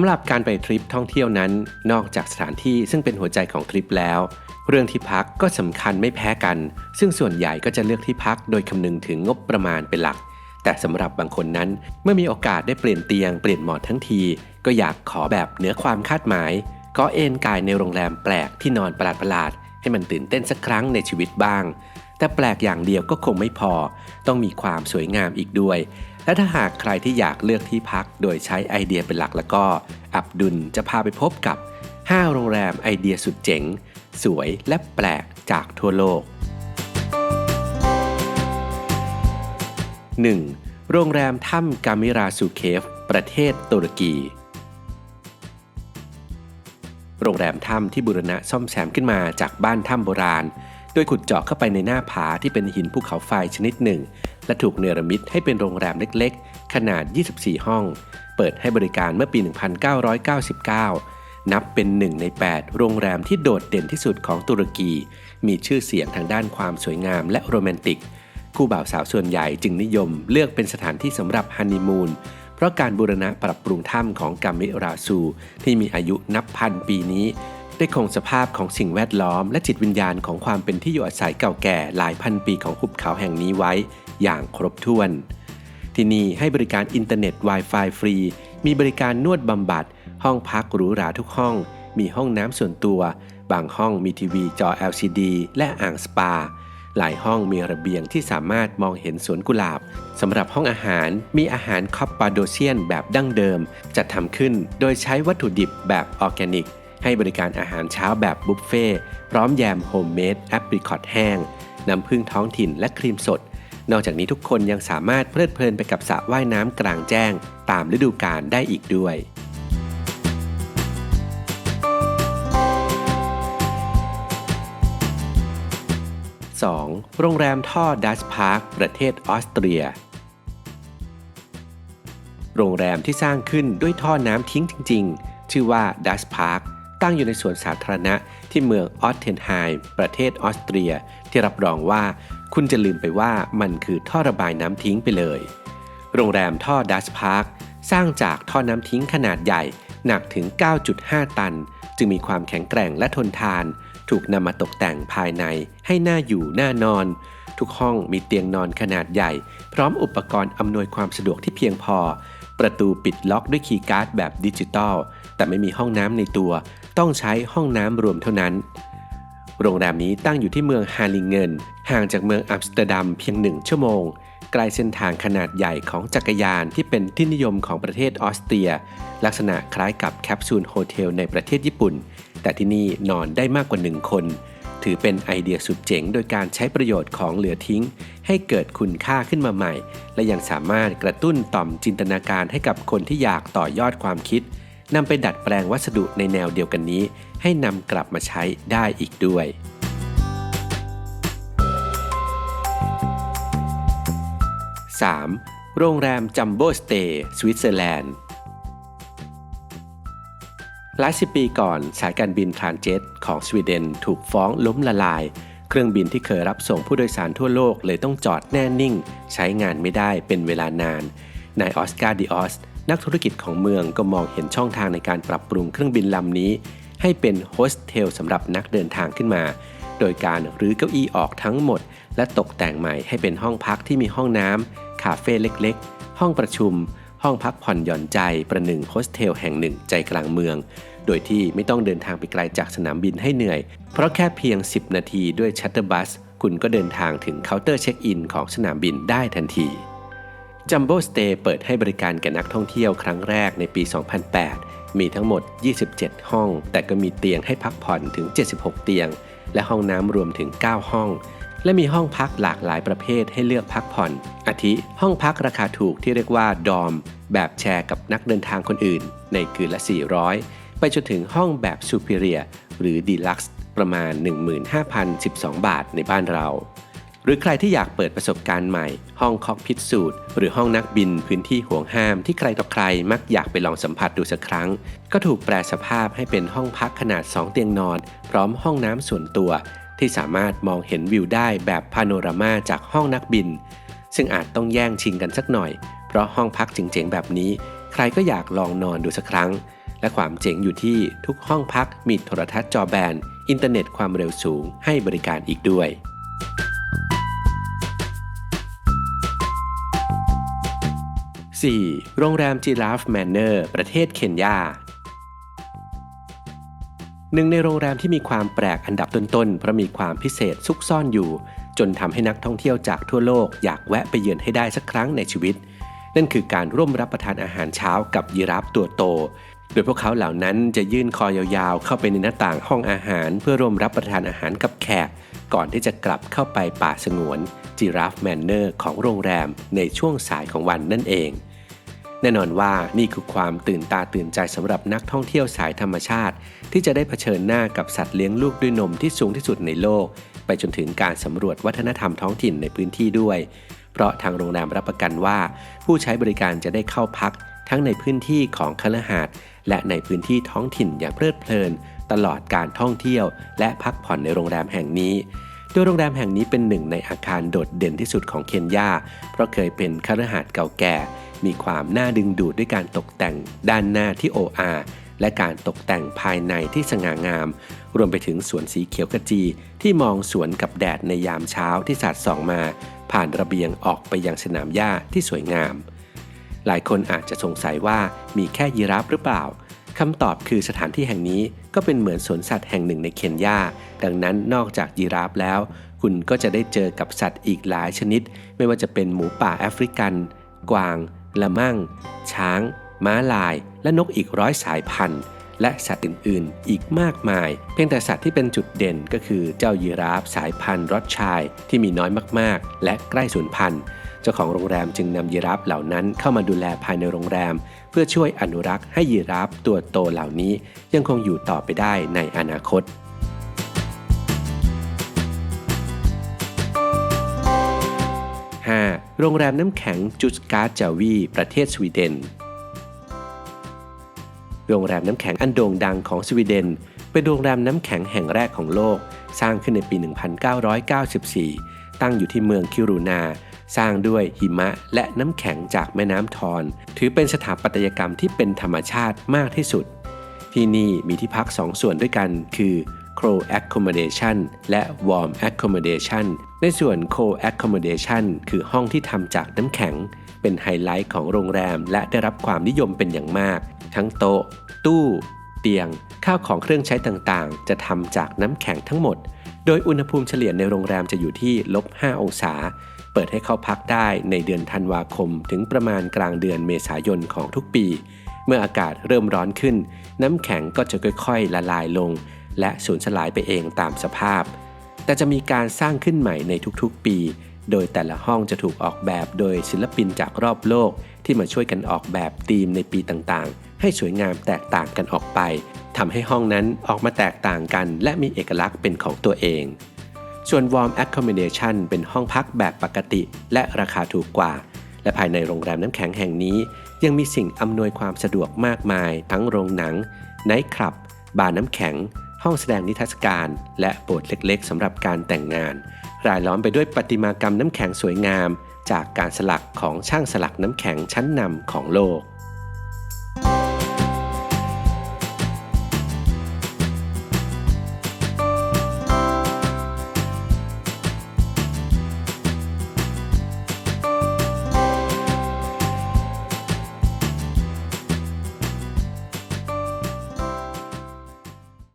ำหรับการไปทริปท่องเที่ยวนั้น นอกจากสถานที่ซึ่งเป็นหัวใจของทริปแล้ว เรื่องที่พักก็สำคัญไม่แพ้กัน ซึ่งส่วนใหญ่ก็จะเลือกที่พักโดยคำนึงถึงงบประมาณเป็นหลัก แต่สำหรับบางคนนั้น เมื่อมีโอกาสได้เปลี่ยนเตียงเปลี่ยนหมอนทั้งที ก็อยากขอแบบเหนือความคาดหมายก็เอนกายในโรงแรมแปลกที่นอนประหลาดๆให้มันตื่นเต้นสักครั้งในชีวิตบ้าง แต่แปลกอย่างเดียวก็คงไม่พอ ต้องมีความสวยงามอีกด้วย และถ้าหากใครที่อยากเลือกที่พักโดยใช้ไอเดียเป็นหลักแล้วก็ อับดุลจะพาไปพบกับ 5 โรงแรมไอเดียสุดเจ๋ง สวยและแปลกจากทั่วโลก 1. โรงแรมถ้ำกามิราซูเคฟ ประเทศตุรกีโรงแรมถ้ำที่บุรณะซ่อมแซมขึ้นมาจากบ้านถ้ำโบราณ ดยขุดเจาะเข้าไปในหน้าผาที่เป็นหินภูเขาไฟชนิดหนึ่ง และถูกเนรมิตให้เป็นโรงแรมเล็กๆ ขนาด 24 ห้อง เปิดให้บริการเมื่อปี 1999 นับเป็นหนึ่งใน 8 โรงแรมที่โดดเด่นที่สุดของตุรกี มีชื่อเสียงทางด้านความสวยงามและโรแมนติก คู่บ่าวสาวส่วนใหญ่จึงนิยมเลือกเป็นสถานที่สำหรับฮันนีมูนเพราะการบูรณะปรับปรุงถ้ำของกัมมิราซูที่มีอายุนับพันปีนี้ ได้คงสภาพของสิ่งแวดล้อม และจิตวิญญาณของความเป็นที่อยู่อาศัยเก่าแก่หลายพันปีของหุบเขาแห่งนี้ไว้ อย่างครบถ้วน ที่นี่ให้บริการอินเทอร์เน็ต Wi-Fi ฟรี มีบริการนวดบำบัด ห้องพักหรูหราทุกห้อง มีห้องน้ำส่วนตัว บางห้องมีทีวีจอ LCD และอ่างสปา หลายห้องมีระเบียงที่สามารถมองเห็นสวนกุหลาบสำหรับห้องอาหารมีอาหารคอปปาโดเซียนแบบดั้งเดิม จัดทำขึ้นโดยใช้วัตถุดิบแบบออร์แกนิก ให้บริการอาหารเช้าแบบบุฟเฟ่ต์พร้อมแยมโฮมเมดแอปริคอตแห้ง น้ำผึ้งท้องถิ่นและครีมสด นอกจากนี้ทุกคนยังสามารถเพลิดเพลินไปกับสระว่ายน้ำกลางแจ้ง ตามฤดูกาลได้อีกด้วย 2. โรงแรมท่อดัสพาร์คประเทศออสเตรีย โรงแรมที่สร้างขึ้นด้วยท่อน้ำทิ้งจริง ๆ ชื่อว่าดัสพาร์ค ตั้งอยู่ในสวนสาธารณะที่เมืองออสเทนไฮม์ประเทศออสเตรีย ที่รับรองว่าคุณจะลืมไปว่ามันคือท่อระบายน้ำทิ้งไปเลย โรงแรมท่อดัสพาร์คสร้างจากท่อน้ำทิ้งขนาดใหญ่หนักถึง 9.5 ตัน จึงมีความแข็งแกร่งและทนทาน ถูกนำมาตกแต่งภายในให้หน่าอยู่น่านอน ทุกห้องมีเตียงนอนขนาดใหญ่ พร้อมอุปกรณ์อำนวยความสะดวกที่เพียงพอ ประตูปิดล็อกด้วยคีย์การ์ดแบบดิจิตอลแต่ไม่มีห้องน้ำในตัว ต้องใช้ห้องน้ำรวมเท่านั้น โรงแรมนี้ตั้งอยู่ที่เมืองฮาลิงเกนห่างจากเมืองอัมสเตอร์ดัมเพียงหนึ่งชั่วโมง ใกล้เส้นทางขนาดใหญ่ของจักรยานที่เป็นที่นิยมของประเทศออสเตรีย ลักษณะคล้ายกับแคปซูลโฮเทลในประเทศญี่ปุ่น แต่ที่นี่นอนได้มากกว่าหนึ่งคน ถือเป็นไอเดียสุดเจ๋ง โดยการใช้ประโยชน์ของเหลือทิ้ง ให้เกิดคุณค่าขึ้นมาใหม่ และยังสามารถกระตุ้นต่อมจินตนาการให้กับคนที่อยากต่อยอดความคิด นำไปดัดแปลงวัสดุในแนวเดียวกันนี้ ให้นำกลับมาใช้ได้อีกด้วย 3. โรงแรมจัมโบ้สเตย์สวิตเซอร์แลนด์หลายสิบปีก่อนสายการบินทรานเจ็ตของสวีเดนถูกฟ้องล้มละลาย เครื่องบินที่เคยรับส่งผู้โดยสารทั่วโลกเลยต้องจอดแน่นิ่ง ใช้งานไม่ได้เป็นเวลานานนายออสการ์ดิออส นักธุรกิจของเมืองก็มองเห็นช่องทางในการปรับปรุงเครื่องบินลำนี้ ให้เป็นโฮสเทลสำหรับนักเดินทางขึ้นมา โดยการรื้อเก้าอี้ออกทั้งหมด และตกแต่งใหม่ให้เป็นห้องพักที่มีห้องน้ำคาเฟ่เล็กๆ ห้องประชุม ห้องพักผ่อนหย่อนใจประหนึ่งโฮสเทลแห่งหนึ่งใจกลางเมือง โดยที่ไม่ต้องเดินทางไปไกลจากสนามบินให้เหนื่อย เพราะแค่เพียง 10 นาทีด้วยชัตเตอร์บัสคุณก็เดินทางถึงเคาน์เตอร์เช็คอินของสนามบินได้ทันที จัมโบ้สเตย์เปิดให้บริการแก่นักท่องเที่ยวครั้งแรกในปี 2008 มีทั้งหมด 27 ห้อง แต่ก็มีเตียงให้พักผ่อนถึง 76 เตียง และห้องน้ำรวมถึง 9 ห้อง และมีห้องพักหลากหลายประเภทให้เลือกพักผ่อน อาทิ ห้องพักราคาถูกที่เรียกว่าดอม แบบแชร์กับนักเดินทางคนอื่น ในคืนละ 400 ไปจนถึงห้องแบบซูเป r รียหรือดีลักซ์ประมาณ 15,012 บาทในบ้านเรา รือใครที่อยากเปิดประสบการณ์ใหม่ ห้องคอกพิทสูตรหรือห้องนักบินพื้นที่ห่วงห้ามที่ใครต่อใครมักอยากไปลองสัมผัสดูสักครั้ง ก็ถูกแปลสภาพให้เป็นห้องพักขนาด 2 เตียงนอน พร้อมห้องน้ำส่วนตัว ที่สามารถมองเห็นวิวได้แบบพาโนรามาจากห้องนักบิน ซึ่งอาจต้องแย่งชิงกันสักหน่อย เพราะห้องพักเจ๋งๆแบบนี้ ใครก็อยากลองนอนดูสักครั้ง และความเจ๋งอยู่ที่ทุกห้องพักมีโทรทัศน์จอแบนอินเทอร์เน็ตความเร็วสูงให้บริการอีกด้วย 4. โรงแรมจิราฟแมนเนอร์ ประเทศเคนยา หนึ่งในโรงแรมที่มีความแปลกอันดับต้นๆ เพราะมีความพิเศษซุกซ่อนอยู่ จนทำให้นักท่องเที่ยวจากทั่วโลกอยากแวะไปเยือนให้ได้สักครั้งในชีวิต นั่นคือการร่วมรับประทานอาหารเช้ากับยีราฟตัวโต โดยพวกเขาเหล่านั้นจะยื่นคอยาวๆ เข้าไปในหน้าต่างห้องอาหาร เพื่อร่วมรับประทานอาหารกับแขก ก่อนที่จะกลับเข้าไปป่าสงวนจิราฟแมนเนอร์ของโรงแรมในช่วงสายของวันนั่นเอง แน่นอนว่านี่คือความตื่นตาตื่นใจสำหรับนักท่องเที่ยวสายธรรมชาติ ที่จะได้เผชิญหน้ากับสัตว์เลี้ยงลูกด้วยนมที่สูงที่สุดในโลก ไปจนถึงการสำรวจวัฒนธรรมท้องถิ่นในพื้นที่ด้วย เพราะทางโรงแรมรับประกันว่า ผู้ใช้บริการจะได้เข้าพัก ทั้งในพื้นที่ของคฤหาสน์และในพื้นที่ท้องถิ่นอย่างเพลิดเพลิน ตลอดการท่องเที่ยว และพักผ่อนในโรงแรมแห่งนี้โดยโรงแรมแห่งนี้เป็นหนึ่งในอาคารโดดเด่นที่สุดของเคนยาเพราะเคยเป็นคฤหาสน์เก่าแก่ มีความน่าดึงดูดด้วยการตกแต่งด้านหน้าที่โออาและการตกแต่งภายในที่สง่างาม รวมไปถึงสวนสีเขียวขจี ที่มองสวนกับแดดในยามเช้าที่สาดส่องมา ผ่านระเบียงออกไปยังสนามหญ้าที่สวยงาม หลายคนอาจจะสงสัยว่ามีแค่ยีราฟหรือเปล่าคำตอบคือสถานที่แห่งนี้ก็เป็นเหมือนสวนสัตว์แห่งหนึ่งในเคนยา ดังนั้นนอกจากยีราฟแล้ว คุณก็จะได้เจอกับสัตว์อีกหลายชนิด ไม่ว่าจะเป็นหมูป่าแอฟริกัน กวาง ละมั่ง ช้าง ม้าลาย และนกอีกร้อยสายพันธุ์และสัตว์อื่น ๆ อีกมากมาย เพียงแต่สัตว์ที่เป็นจุดเด่นก็คือเจ้ายีราฟสายพันธุ์รอดชายที่มีน้อยมาก ๆ และใกล้สูญพันธุ์ เจ้าของโรงแรมจึงนำยีราฟเหล่านั้นเข้ามาดูแลภายในโรงแรม เพื่อช่วยอนุรักษ์ให้ยีราฟตัวโตเหล่านี้ ยังคงอยู่ต่อไปได้ในอนาคต 5. โรงแรมน้ำแข็งจุสการ์จาวี ประเทศสวีเดน โรงแรมน้ำแข็งอันโด่งดังของสวีเดน เป็นโรงแรมน้ำแข็งแห่งแรกของโลก สร้างขึ้นในปี 1994 ตั้งอยู่ที่เมืองคิรูนา สร้างด้วยหิมะและน้ำแข็งจากแม่น้ำทอน ถือเป็นสถาปัตยกรรมที่เป็นธรรมชาติมากที่สุด ที่นี่มีที่พักสองส่วนด้วยกัน คือ Crow Accommodation และ Warm Accommodation ในส่วน Crow Accommodation คือห้องที่ทำจากน้ำแข็ง เป็นไฮไลท์ของโรงแรม และได้รับความนิยมเป็นอย่างมาก ทั้งโต๊ะ ตู้ เตียง ข้าวของเครื่องใช้ต่างๆ จะทำจากน้ำแข็งทั้งหมด โดยอุณหภูมิเฉลี่ยในโรงแรมจะอยู่ที่ลบ 5 องศา เปิดให้เข้าพักได้ในเดือนธันวาคม ถึงประมาณกลางเดือนเมษายนของทุกปีเมื่ออากาศเริ่มร้อนขึ้น น้ำแข็งก็จะค่อยๆ ละลายลง และสูญสลายไปเองตามสภาพ แต่จะมีการสร้างขึ้นใหม่ในทุกๆปี โดยแต่ละห้องจะถูกออกแบบโดยศิลปินจากรอบโลก ที่มาช่วยกันออกแบบธีมในปีต่างๆ ให้สวยงามแตกต่างกันออกไปทำให้ห้องนั้นออกมาแตกต่างกัน และมีเอกลักษณ์เป็นของตัวเอง ส่วน Warm Accommodation เป็นห้องพักแบบปกติ และราคาถูกกว่า และภายในโรงแรมน้ำแข็งแห่งนี้ ยังมีสิ่งอำนวยความสะดวกมากมาย ทั้งโรงหนังไนท์คลับบาร์น้ำแข็ง ห้องแสดงนิทรรศการ และโบสถ์เล็กๆสำหรับการแต่งงาน รายล้อมไปด้วยประติมากรรมน้ำแข็งสวยงาม จากการสลักของช่างสลักน้ำแข็งชั้นนำของโลก